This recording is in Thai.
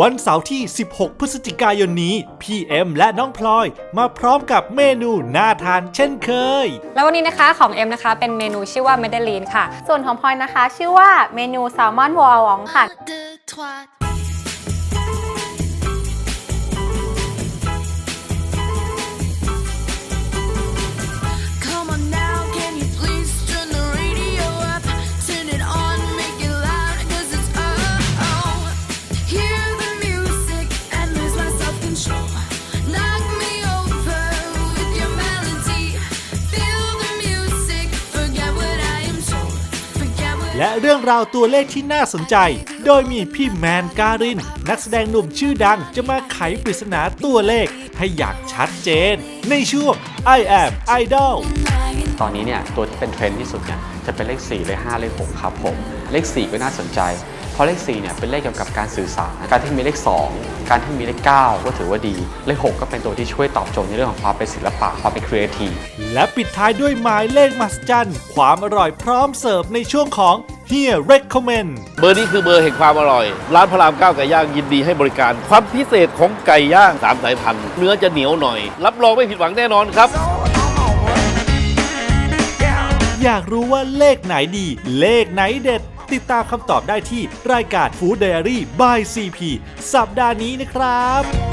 วันเสาร์ที่ 16 พฤศจิกายนนี้ พีเอ็มและน้องพลอยมาพร้อมกับเมนูน่าทานเช่นเคย แล้ววันนี้นะคะของเอ็มนะคะเป็นเมนูชื่อว่าเมเดลีนค่ะ ส่วนของพลอยนะคะ ชื่อว่าเมนูแซลมอนวอลวองค่ะ และเรื่องราวตัวเลขที่น่าสนใจ โดยมีพี่แมนการิน นักแสดงหนุ่มชื่อดังจะมาไขปริศนาตัวเลขให้อย่างชัดเจน ในช่วง I am Idol ตอนนี้เนี่ยตัวที่เป็นเทรนด์ที่สุดเนี่ยจะเป็นเลข 4 เลข 5 เลข 6 ครับผม เลข 4 ก็น่าสนใจ เพราะเลข4เนี่ยเป็นเลขเกี่ยวกับการสื่อสาร การที่มีเลข 2 การที่มีเลข 9 ก็ถือว่าดี เลข 6 ก็เป็นตัวที่ช่วยตอบโจทย์ในเรื่องของความเป็นศิลปะความเป็นครีเอทีฟและปิดท้ายด้วยหมายเลขมหัศจรรย์ความอร่อยพร้อมเสิร์ฟในช่วงของ Here Recommend เบอร์นี้คือเบอร์แห่งความอร่อย ร้านพระรามเก้าไก่ย่างยินดีให้บริการ ความพิเศษของไก่ย่างสามสายพันธุ์เนื้อจะเหนียวหน่อย รับรองไม่ผิดหวังแน่นอนครับ อยากรู้ว่าเลขไหนดี เลขไหนเด็ด ติดตามคำตอบได้ที่รายการ Food Diary by CP สัปดาห์นี้นะครับ